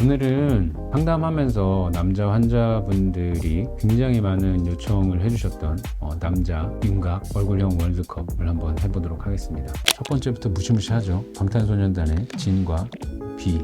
오늘은 상담하면서 남자 환자분들이 굉장히 많은 요청을 해주셨던 어, 남자 윤곽 얼굴형 월드컵을 한번 해보도록 하겠습니다. 첫 번째부터 무시무시하죠. 방탄소년단의 진과 비.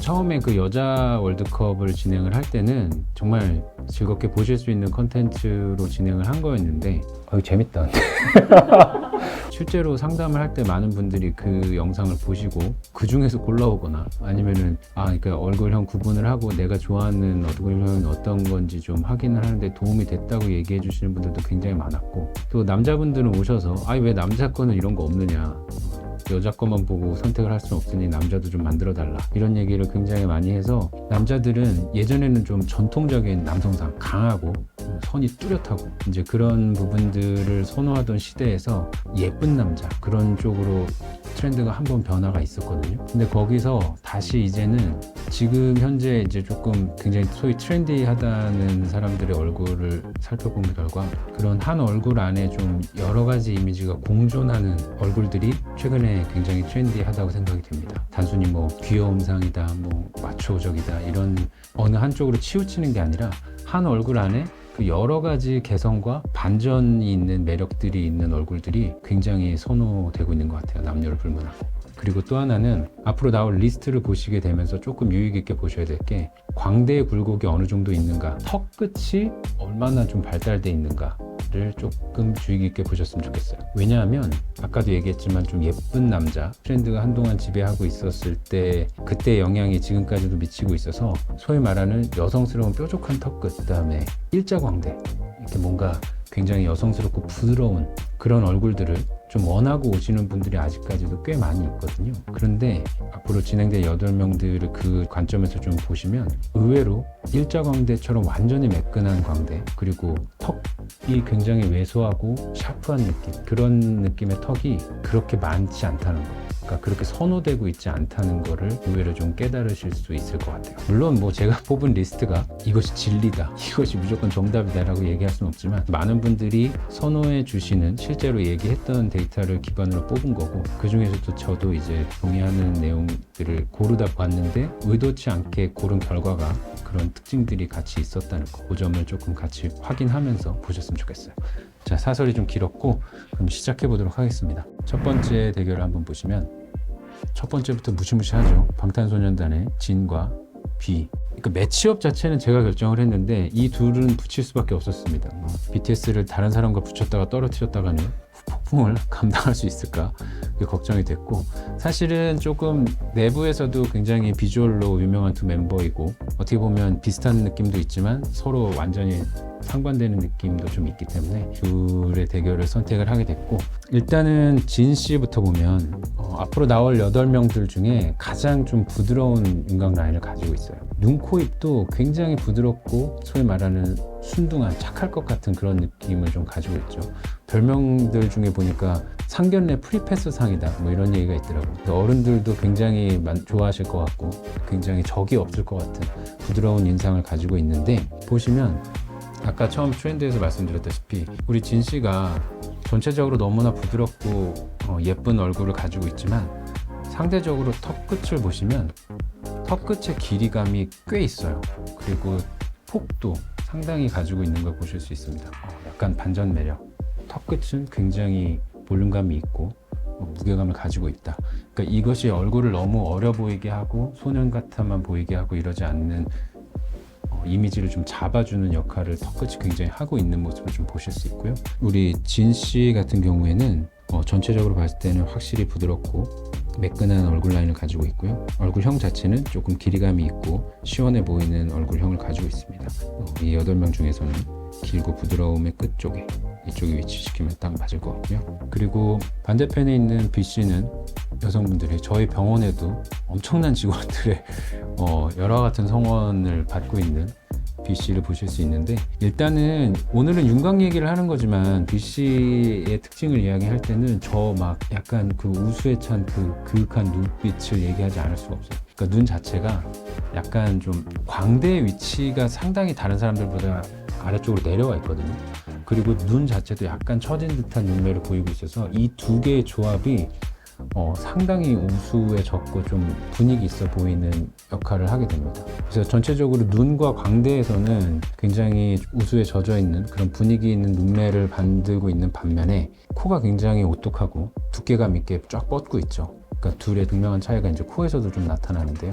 처음에 그 여자 월드컵을 진행을 할 때는 정말 즐겁게 보실 수 있는 컨텐츠로 진행을 한 거였는데 어, 재밌다. 실제로 상담을 할 때 많은 분들이 그 영상을 보시고 그 중에서 골라오거나 아니면은 아 그러니까 얼굴형 구분을 하고 내가 좋아하는 얼굴형이 어떤 건지 좀 확인을 하는데 도움이 됐다고 얘기해 주시는 분들도 굉장히 많았고 또 남자분들은 오셔서 아니 왜 남자 거는 이런 거 없느냐 여자 것만 보고 선택을 할 수는 없으니 남자도 좀 만들어 달라 이런 얘기를 굉장히 많이 해서 남자들은 예전에는 좀 전통적인 남성상 강하고 선이 뚜렷하고 이제 그런 부분들을 선호하던 시대에서 예쁜 남자 그런 쪽으로 트렌드가 한번 변화가 있었거든요. 근데 거기서 다시 이제는 지금 현재 이제 조금 굉장히 소위 트렌디하다는 사람들의 얼굴을 살펴본 결과 그런 한 얼굴 안에 좀 여러 가지 이미지가 공존하는 얼굴들이 최근에 굉장히 트렌디하다고 생각이 됩니다. 단순히 뭐 귀여움상이다, 뭐 마초적이다 이런 어느 한쪽으로 치우치는 게 아니라 한 얼굴 안에 그 여러 가지 개성과 반전이 있는 매력들이 있는 얼굴들이 굉장히 선호되고 있는 것 같아요. 남녀를 불문하고. 그리고 또 하나는 앞으로 나올 리스트를 보시게 되면서 조금 유익 있게 보셔야 될 게 광대의 굴곡이 어느 정도 있는가, 턱 끝이 얼마나 좀 발달돼 있는가 를 조금 주의 깊게 보셨으면 좋겠어요. 왜냐하면 아까도 얘기했지만 좀 예쁜 남자 트렌드가 한동안 지배하고 있었을 때 그때 영향이 지금까지도 미치고 있어서 소위 말하는 여성스러운 뾰족한 턱 끝, 그다음에 일자광대 이렇게 뭔가 굉장히 여성스럽고 부드러운 그런 얼굴들을 좀 원하고 오시는 분들이 아직까지도 꽤 많이 있거든요. 그런데 앞으로 진행될 8명들을 그 관점에서 좀 보시면 의외로 일자 광대처럼 완전히 매끈한 광대 그리고 턱이 굉장히 왜소하고 샤프한 느낌 그런 느낌의 턱이 그렇게 많지 않다는 거. 그 러니까 그렇게 선호되고 있지 않다는 거를 의외로 좀 깨달으실 수 있을 것 같아요. 물론 뭐 제가 뽑은 리스트가 이것이 진리다, 이것이 무조건 정답이다라고 얘기할 수는 없지만 많은 분들이 선호해 주시는 실제로 얘기했던 데이터를 기반으로 뽑은 거고 그 중에서도 저도 이제 동의하는 내용들을 고르다 봤는데 의도치 않게 고른 결과가 그런 특징들이 같이 있었다는 거. 그 점을 조금 같이 확인하면서 보셨으면 좋겠어요. 자, 사설이 좀 길었고 그럼 시작해 보도록 하겠습니다. 첫 번째 대결을 한번 보시면 첫 번째부터 무시무시하죠. 방탄소년단의 진과 비. 그러니까 매치업 자체는 제가 결정을 했는데 이 둘은 붙일 수밖에 없었습니다. 뭐, BTS를 다른 사람과 붙였다가 떨어뜨렸다가는 폭풍을 감당할 수 있을까? 걱정이 됐고 사실은 조금 내부에서도 굉장히 비주얼로 유명한 두 멤버이고 어떻게 보면 비슷한 느낌도 있지만 서로 완전히 상반되는 느낌도 좀 있기 때문에 둘의 대결을 선택을 하게 됐고 일단은 진 씨부터 보면 어, 앞으로 나올 8명들 중에 가장 좀 부드러운 윤곽 라인을 가지고 있어요. 눈, 코, 입도 굉장히 부드럽고 소위 말하는 순둥한 착할 것 같은 그런 느낌을 좀 가지고 있죠 별명들 중에 보니까 상견례 프리패스 상이다 뭐 이런 얘기가 있더라고요 어른들도 굉장히 만- 좋아하실 것 같고 굉장히 적이 없을 것 같은 부드러운 인상을 가지고 있는데 보시면 아까 처음 트렌드에서 말씀드렸다시피 우리 진 씨가 전체적으로 너무나 부드럽고 어, 예쁜 얼굴을 가지고 있지만 상대적으로 턱 끝을 보시면 턱 끝의 길이감이 꽤 있어요. 그리고 폭도 상당히 가지고 있는 걸 보실 수 있습니다. 어, 약간 반전 매력. 턱 끝은 굉장히 볼륨감이 있고 어, 무게감을 가지고 있다. 그러니까 이것이 얼굴을 너무 어려 보이게 하고 소년 같아만 보이게 하고 이러지 않는 어, 이미지를 좀 잡아주는 역할을 턱끝이 굉장히 하고 있는 모습을 좀 보실 수 있고요. 우리 진 씨 같은 경우에는 어, 전체적으로 봤을 때는 확실히 부드럽고 매끈한 얼굴 라인을 가지고 있고요. 얼굴형 자체는 조금 길이감이 있고 시원해 보이는 얼굴형을 가지고 있습니다. 어, 이 8명 중에서는 길고 부드러움의 끝 쪽에 이쪽에 위치시키면 딱 맞을 것 같고요. 그리고 반대편에 있는 B 씨는 여성분들이 저희 병원에도 엄청난 직원들의 어, 여러 같은 성원을 받고 있는 B 씨를 보실 수 있는데 일단은 오늘은 윤곽 얘기를 하는 거지만 B 씨의 특징을 이야기할 때는 저 막 약간 그 우수에 찬 그 그윽한 눈빛을 얘기하지 않을 수가 없어요. 그러니까 눈 자체가 약간 좀 광대의 위치가 상당히 다른 사람들보다 아래쪽으로 내려와 있거든요. 그리고 눈 자체도 약간 처진 듯한 눈매를 보이고 있어서 이 두 개의 조합이 어, 상당히 우수에 적고 좀 분위기 있어 보이는 역할을 하게 됩니다. 그래서 전체적으로 눈과 광대에서는 굉장히 우수에 젖어 있는 그런 분위기 있는 눈매를 만들고 있는 반면에 코가 굉장히 오똑하고 두께감 있게 쫙 뻗고 있죠. 그러니까 둘의 극명한 차이가 이제 코에서도 좀 나타나는데요.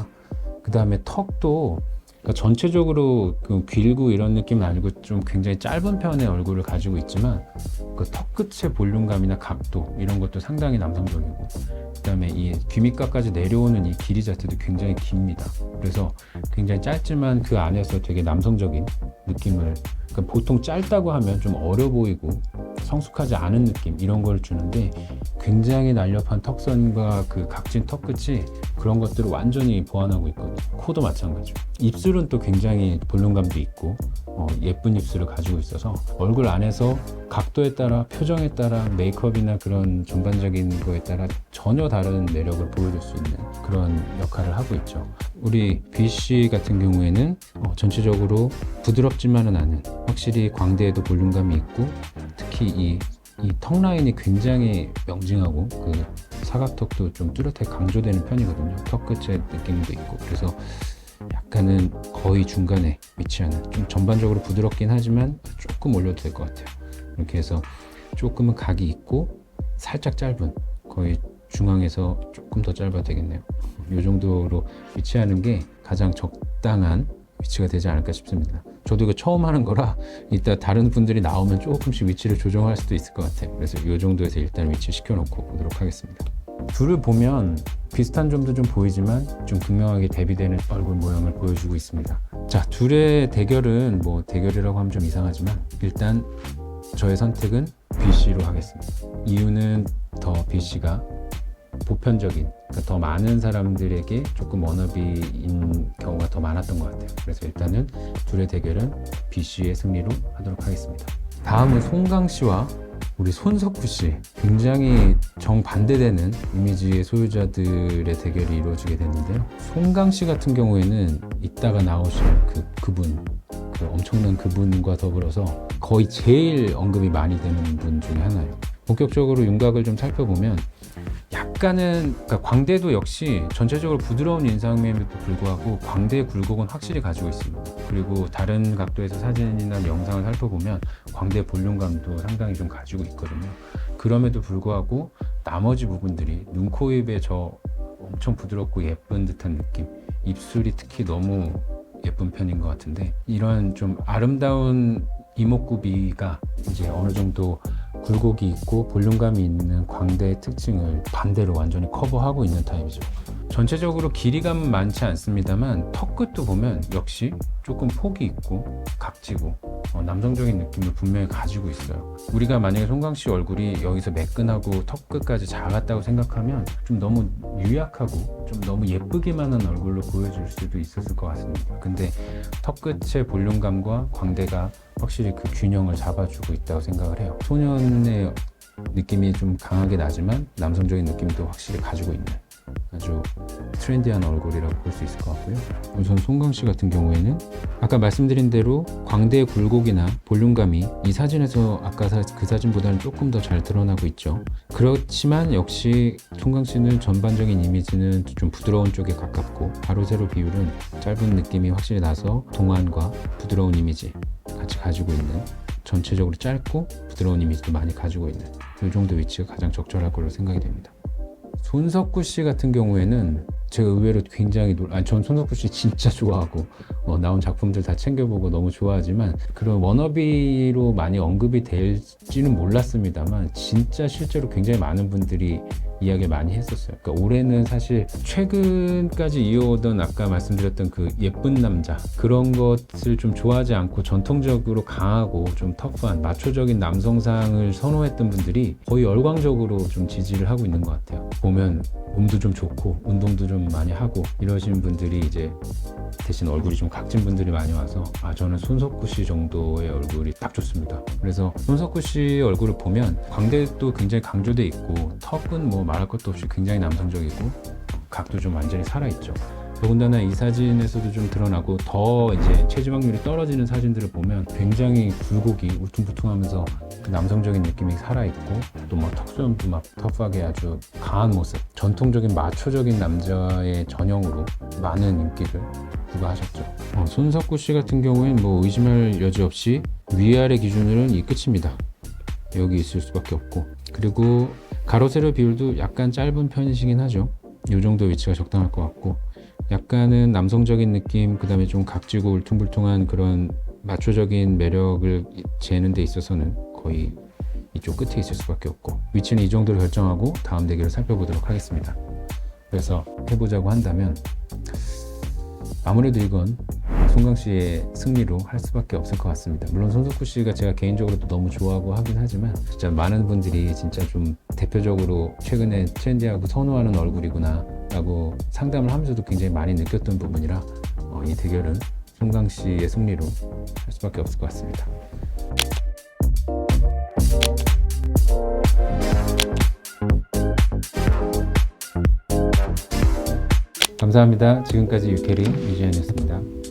그 다음에 턱도 그러니까 전체적으로 그 길고 이런 느낌은 아니고 좀 굉장히 짧은 편의 얼굴을 가지고 있지만 그 턱 끝의 볼륨감이나 각도 이런 것도 상당히 남성적이고 그다음에 이 귀밑가까지 내려오는 이 길이 자체도 굉장히 깁니다. 그래서 굉장히 짧지만 그 안에서 되게 남성적인 느낌을 그러니까 보통 짧다고 하면 좀 어려 보이고 성숙하지 않은 느낌 이런 걸 주는데 굉장히 날렵한 턱선과 그 각진 턱 끝이 그런 것들을 완전히 보완하고 있거든요. 코도 마찬가지고 입술은 또 굉장히 볼륨감도 있고 어, 예쁜 입술을 가지고 있어서 얼굴 안에서 각도에 따라 표정에 따라 메이크업이나 그런 전반적인 거에 따라 전혀 다른 매력을 보여줄 수 있는 그런 역할을 하고 있죠. 우리 비씨 같은 경우에는 어, 전체적으로 부드럽지만은 않은 확실히 광대에도 볼륨감이 있고 특히 이 이 턱 라인이 굉장히 명징하고 그 사각턱도 좀 뚜렷하게 강조되는 편이거든요. 턱 끝의 느낌도 있고 그래서 약간은 거의 중간에 위치하는 좀 전반적으로 부드럽긴 하지만 조금 올려도 될 것 같아요. 이렇게 해서 조금은 각이 있고 살짝 짧은 거의 중앙에서 조금 더 짧아도 되겠네요. 이 정도로 위치하는 게 가장 적당한 위치가 되지 않을까 싶습니다. 저도 이거 처음 하는 거라 이따 다른 분들이 나오면 조금씩 위치를 조정할 수도 있을 것 같아요. 그래서 이 정도에서 일단 위치 시켜놓고 보도록 하겠습니다. 둘을 보면 비슷한 점도 좀 보이지만 좀 극명하게 대비되는 얼굴 모양을 보여주고 있습니다. 자, 둘의 대결은 뭐 대결이라고 하면 좀 이상하지만 일단 저의 선택은 BC로 하겠습니다. 이유는 더 BC가 보편적인, 그러니까 더 많은 사람들에게 조금 워너비인 경우가 더 많았던 것 같아요. 그래서 일단은 둘의 대결은 BC의 승리로 하도록 하겠습니다. 다음은 송강 씨와 우리 손석구 씨 굉장히 정반대되는 이미지의 소유자들의 대결이 이루어지게 됐는데요. 송강 씨 같은 경우에는 이따가 나오실 그 그분 그 엄청난 그분과 더불어서 거의 제일 언급이 많이 되는 분 중에 하나예요. 본격적으로 윤곽을 좀 살펴보면 약간은 그러니까 광대도 역시 전체적으로 부드러운 인상임에도 불구하고 광대의 굴곡은 확실히 가지고 있습니다. 그리고 다른 각도에서 사진이나 영상을 살펴보면 광대 볼륨감도 상당히 좀 가지고 있거든요. 그럼에도 불구하고 나머지 부분들이 눈, 코, 입에 저 엄청 부드럽고 예쁜 듯한 느낌 입술이 특히 너무 예쁜 편인 것 같은데 이런 좀 아름다운 이목구비가 이제 어느 정도 굴곡이 있고 볼륨감이 있는 광대의 특징을 반대로 완전히 커버하고 있는 타입이죠. 전체적으로 길이감은 많지 않습니다만 턱 끝도 보면 역시 조금 폭이 있고 각지고 어, 남성적인 느낌을 분명히 가지고 있어요. 우리가 만약에 송강 씨 얼굴이 여기서 매끈하고 턱 끝까지 작았다고 생각하면 좀 너무 유약하고 좀 너무 예쁘기만 한 얼굴로 보여줄 수도 있었을 것 같습니다. 근데 턱 끝의 볼륨감과 광대가 확실히 그 균형을 잡아주고 있다고 생각을 해요. 소년의 느낌이 좀 강하게 나지만 남성적인 느낌도 확실히 가지고 있는 아주 트렌디한 얼굴이라고 볼 수 있을 것 같고요. 우선 송강 씨 같은 경우에는 아까 말씀드린 대로 광대의 굴곡이나 볼륨감이 이 사진에서 아까 사- 그 사진보다는 조금 더 잘 드러나고 있죠. 그렇지만 역시 송강 씨는 전반적인 이미지는 좀 부드러운 쪽에 가깝고 가로 세로 비율은 짧은 느낌이 확실히 나서 동안과 부드러운 이미지 같이 가지고 있는 전체적으로 짧고 부드러운 이미지도 많이 가지고 있는 이 정도 위치가 가장 적절할 걸로 생각이 됩니다. 손석구 씨 같은 경우에는 제가 의외로 굉장히 놀, 아니 전 손석구 씨 진짜 좋아하고 어, 나온 작품들 다 챙겨보고 너무 좋아하지만 그런 워너비로 많이 언급이 될지는 몰랐습니다만 진짜 실제로 굉장히 많은 분들이 이야기 많이 했었어요. 그러니까 올해는 사실 최근까지 이어오던 아까 말씀드렸던 그 예쁜 남자 그런 것을 좀 좋아하지 않고 전통적으로 강하고 좀 터프한 마초적인 남성상을 선호했던 분들이 거의 열광적으로 좀 지지를 하고 있는 것 같아요. 보면 몸도 좀 좋고 운동도 좀 많이 하고 이러시는 분들이 이제 대신 얼굴이 좀 각진 분들이 많이 와서 아 저는 손석구 씨 정도의 얼굴이 딱 좋습니다. 그래서 손석구 씨 얼굴을 보면 광대도 굉장히 강조돼 있고 턱은 뭐 말할 것도 없이 굉장히 남성적이고 각도 좀 완전히 살아 있죠. 더군다나 이 사진에서도 좀 드러나고 더 이제 체지방률이 떨어지는 사진들을 보면 굉장히 굴곡이 울퉁불퉁하면서 그 남성적인 느낌이 살아있고 또 뭐 턱수염도 막 터프하게 아주 강한 모습 전통적인 마초적인 남자의 전형으로 많은 인기를 부과하셨죠. 어, 손석구 씨 같은 경우엔 뭐 의심할 여지 없이 위아래 기준으로는 이 끝입니다. 여기 있을 수밖에 없고. 그리고 가로 세로 비율도 약간 짧은 편이시긴 하죠. 이 정도 위치가 적당할 것 같고 약간은 남성적인 느낌 그 다음에 좀 각지고 울퉁불퉁한 그런 마초적인 매력을 재는 데 있어서는 거의 이쪽 끝에 있을 수밖에 없고 위치는 이 정도로 결정하고 다음 대결을 살펴보도록 하겠습니다 그래서 해보자고 한다면 아무래도 이건 송강 씨의 승리로 할 수밖에 없을 것 같습니다. 물론 손석구 씨가 제가 개인적으로도 너무 좋아하고 하긴 하지만 진짜 많은 분들이 진짜 좀 대표적으로 최근에 트렌디하고 선호하는 얼굴이구나 라고 상담을 하면서도 굉장히 많이 느꼈던 부분이라 어, 이 대결은 송강 씨의 승리로 할 수밖에 없을 것 같습니다. 감사합니다. 지금까지 유캐리 유지현이었습니다.